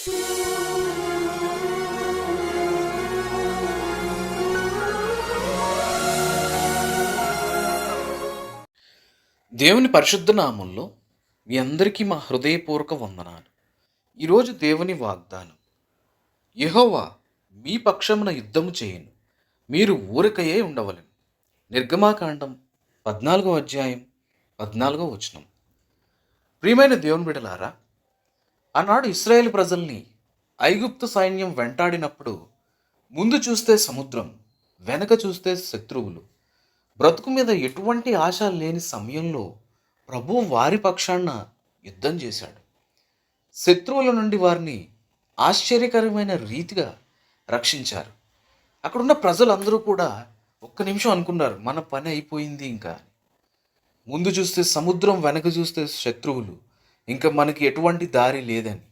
దేవుని పరిశుద్ధ నామంలో మీ అందరికీ మా హృదయపూర్వక వందనాలు. ఈరోజు దేవుని వాగ్దానం యహోవా మీ పక్షమున యుద్ధము చేయను మీరు ఊరికయే ఉండవలను. నిర్గమాకాండం పద్నాలుగో అధ్యాయం పద్నాలుగో వచనం. ప్రియమైన దేవుని బిడలారా ఆనాడు ఇస్రాయేల్ ప్రజల్ని. ఐగుప్తు సైన్యం వెంటాడినప్పుడు ముందు చూస్తే సముద్రం వెనక చూస్తే శత్రువులు. బ్రతుకు మీద ఎటువంటి ఆశ లేని సమయంలో ప్రభు వారి పక్షాన యుద్ధం చేశాడు. శత్రువుల నుండి వారిని ఆశ్చర్యకరమైన రీతిగా రక్షించారు. అక్కడున్న ప్రజలందరూ కూడా ఒక్క నిమిషం అనుకున్నారు మన పని అయిపోయింది ఇంకా. ముందు చూస్తే సముద్రం వెనక చూస్తే శత్రువులు. ఇంకా మనకి ఎటువంటి దారి లేదని.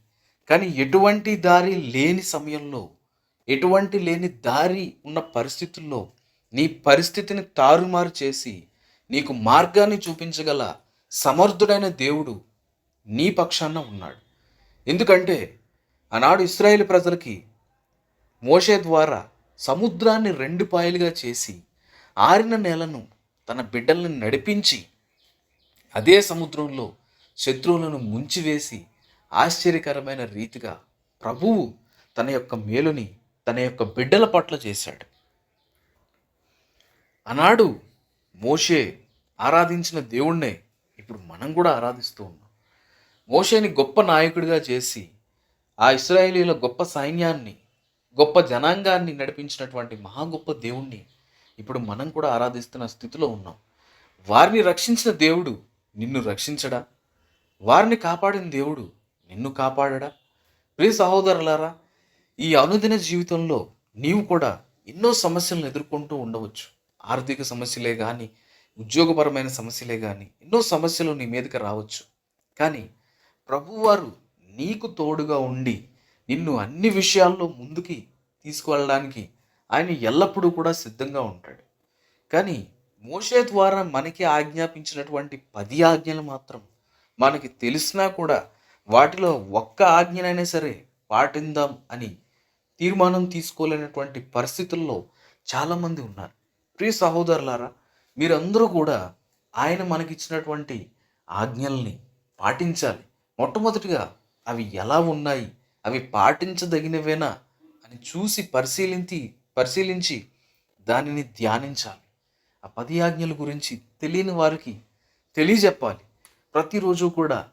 కానీ ఎటువంటి దారి లేని సమయంలో ఎటువంటి లేని దారి ఉన్న పరిస్థితుల్లో నీ పరిస్థితిని తారుమారు చేసి నీకు మార్గాన్ని చూపించగల సమర్థుడైన దేవుడు నీ పక్షాన ఉన్నాడు. ఎందుకంటే ఆనాడు ఇస్రాయేల్ ప్రజలకి మోషే ద్వారా సముద్రాన్ని రెండు పాయలుగా చేసి ఆరిన నేలను తన బిడ్డలను నడిపించి అదే సముద్రంలో శత్రువులను ముంచివేసి ఆశ్చర్యకరమైన రీతిగా ప్రభువు తన యొక్క మేలుని తన యొక్క బిడ్డల పట్ల చేశాడు. ఆనాడు మోషే ఆరాధించిన దేవుణ్ణే ఇప్పుడు మనం కూడా ఆరాధిస్తూ ఉన్నాం. మోషేని గొప్ప నాయకుడిగా చేసి ఆ ఇస్రాయేలీల గొప్ప సైన్యాన్ని గొప్ప జనాంగాన్ని నడిపించినటువంటి మహా గొప్ప దేవుణ్ణి ఇప్పుడు మనం కూడా ఆరాధిస్తున్న స్థితిలో ఉన్నాం. వారిని రక్షించిన దేవుడు నిన్ను రక్షించడా? వారిని కాపాడిన దేవుడు నిన్ను కాపాడడా? ప్రియ సహోదరులారా ఈ అనుదిన జీవితంలో నీవు కూడా ఎన్నో సమస్యలను ఎదుర్కొంటూ ఉండవచ్చు. ఆర్థిక సమస్యలే కానీ ఉద్యోగపరమైన సమస్యలే కానీ ఎన్నో సమస్యలు నీ మీదకి రావచ్చు. కానీ ప్రభువారు నీకు తోడుగా ఉండి నిన్ను అన్ని విషయాల్లో ముందుకి తీసుకువెళ్ళడానికి ఆయన ఎల్లప్పుడూ కూడా సిద్ధంగా ఉంటాడు. కానీ మోషే ద్వారా మనకి ఆజ్ఞాపించినటువంటి పది ఆజ్ఞలు మాత్రం మనకి తెలిసినా కూడా వాటిలో ఒక్క ఆజ్ఞనైనా సరే పాటిందాం అని తీర్మానం తీసుకోలేనటువంటి పరిస్థితుల్లో చాలామంది ఉన్నారు. ప్రియ సహోదరులారా మీరందరూ కూడా ఆయన మనకిచ్చినటువంటి ఆజ్ఞల్ని పాటించాలి. మొట్టమొదటిగా అవి ఎలా ఉన్నాయి అవి పాటించదగినవేనా అని చూసి పరిశీలించి పరిశీలించి దానిని ధ్యానించాలి. ఆ పది ఆజ్ఞల గురించి తెలియని వారికి తెలియజెప్పాలి. ప్రతిరోజు కూడా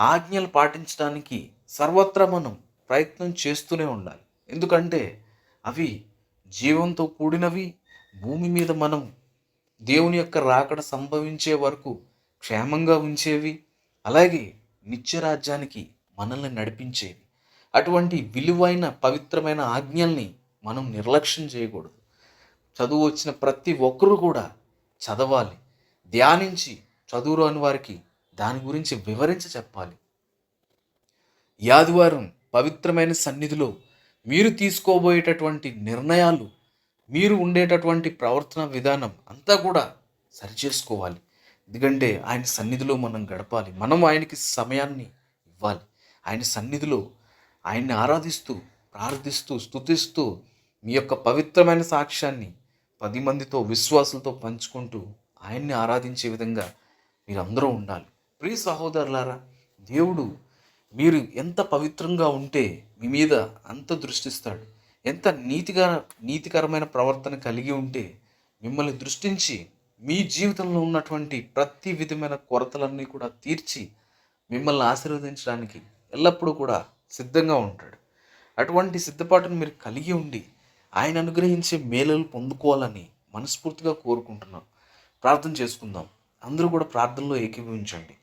ఆజ్ఞలు పాటించడానికి సర్వత్రా మనం ప్రయత్నం చేస్తూనే ఉండాలి. ఎందుకంటే అవి జీవంతో కూడినవి భూమి మీద మనం దేవుని యొక్క రాకడ సంభవించే వరకు క్షేమంగా ఉంచేవి అలాగే నిత్యరాజ్యానికి మనల్ని నడిపించేవి. అటువంటి విలువైన పవిత్రమైన ఆజ్ఞల్ని మనం నిర్లక్ష్యం చేయకూడదు. చదువు వచ్చిన ప్రతి ఒక్కరూ కూడా చదవాలి. ధ్యానించి చదువు రాని వారికి దాని గురించి వివరించి చెప్పాలి. ఈ ఆదివారం పవిత్రమైన సన్నిధిలో మీరు తీసుకోబోయేటటువంటి నిర్ణయాలు మీరు ఉండేటటువంటి ప్రవర్తన విధానం అంతా కూడా సరిచేసుకోవాలి. ఎందుకంటే ఆయన సన్నిధిలో మనం గడపాలి. మనం ఆయనకి సమయాన్ని ఇవ్వాలి. ఆయన సన్నిధిలో ఆయన్ని ఆరాధిస్తూ ప్రార్థిస్తూ స్తుతిస్తూ మీ యొక్క పవిత్రమైన సాక్ష్యాన్ని పది మందితో విశ్వాసులతో పంచుకుంటూ ఆయన్ని ఆరాధించే విధంగా మీరందరూ ఉండాలి. ప్రియ సహోదరులారా దేవుడు మీరు ఎంత పవిత్రంగా ఉంటే మీ మీద అంత దృష్టిస్తాడు ఎంత నీతిగా నీతికరమైన ప్రవర్తన కలిగి ఉంటే మిమ్మల్ని దృష్టించి మీ జీవితంలో ఉన్నటువంటి ప్రతి విధమైన కొరతలన్నీ కూడా తీర్చి మిమ్మల్ని ఆశీర్వదించడానికి ఎల్లప్పుడూ కూడా సిద్ధంగా ఉంటాడు. అటువంటి సిద్ధపాటును మీరు కలిగి ఉండి ఆయన అనుగ్రహించే మేలలు పొందుకోవాలని మనస్ఫూర్తిగా కోరుకుంటున్నాం. ప్రార్థన చేసుకుందాం. అందరూ కూడా ప్రార్థనలో ఏకీభవించండి.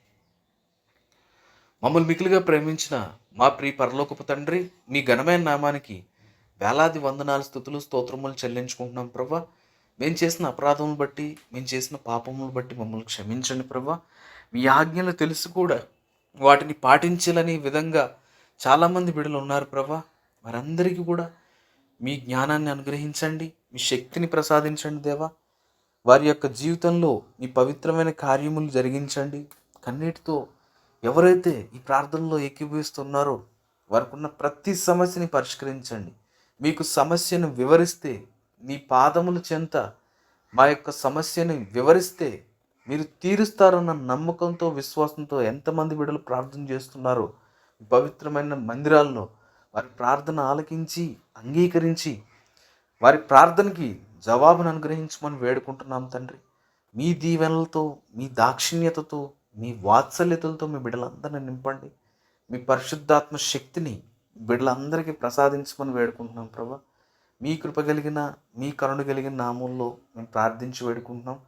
మమ్మల్ని మిగిలిగా ప్రేమించిన మా ప్రియ పరలోకపు తండ్రి మీ ఘనమైన నామానికి వేలాది వందనాలు స్థుతులు స్తోత్రములు చెల్లించుకుంటున్నాం ప్రభా. మేము చేసిన అపరాధములు బట్టి మేము చేసిన పాపములు బట్టి మమ్మల్ని క్షమించండి ప్రభా. మీ ఆజ్ఞలు తెలుసు కూడా వాటిని పాటించాలని విధంగా చాలామంది బిడ్డలు ఉన్నారు ప్రభా. వారందరికీ కూడా మీ జ్ఞానాన్ని అనుగ్రహించండి మీ శక్తిని ప్రసాదించండి దేవా. వారి యొక్క జీవితంలో మీ పవిత్రమైన కార్యములు జరిగించండి. కన్నీటితో ఎవరైతే ఈ ప్రార్థనలో ఏకీభవిస్తున్నారో వారికి ఉన్న ప్రతి సమస్యని పరిష్కరించండి. మీకు సమస్యను వివరిస్తే మీ పాదముల చెంత మా యొక్క సమస్యని వివరిస్తే మీరు తీరుస్తారన్న నమ్మకంతో విశ్వాసంతో ఎంతమంది బిడ్డలు ప్రార్థన చేస్తున్నారో పవిత్రమైన మందిరాల్లో వారి ప్రార్థన ఆలకించి అంగీకరించి వారి ప్రార్థనకి జవాబును అనుగ్రహించమని వేడుకుంటున్నాం తండ్రి. మీ దీవెనలతో మీ దాక్షిణ్యతతో మీ వాత్సల్యతలతో మీ బిడ్డలందరినీ నింపండి. మీ పరిశుద్ధాత్మ శక్తిని బిడ్డలందరికీ ప్రసాదించమని వేడుకుంటున్నాం ప్రభా. మీ కృప కలిగిన మీ కరుణ కలిగిన నామంలో మేము ప్రార్థించి వేడుకుంటున్నాం.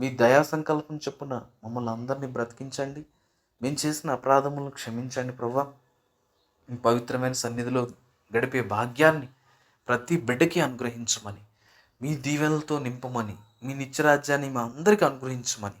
మీ దయా సంకల్పం చొప్పున మమ్మల్ని అందరినీ బ్రతికించండి. మేము చేసిన అపరాధములను క్షమించండి ప్రభా. మీ పవిత్రమైన సన్నిధిలో గడిపే భాగ్యాన్ని ప్రతి బిడ్డకి అనుగ్రహించమని మీ దీవెనలతో నింపమని మీ నిత్యరాజ్యాన్ని మా అందరికీ అనుగ్రహించమని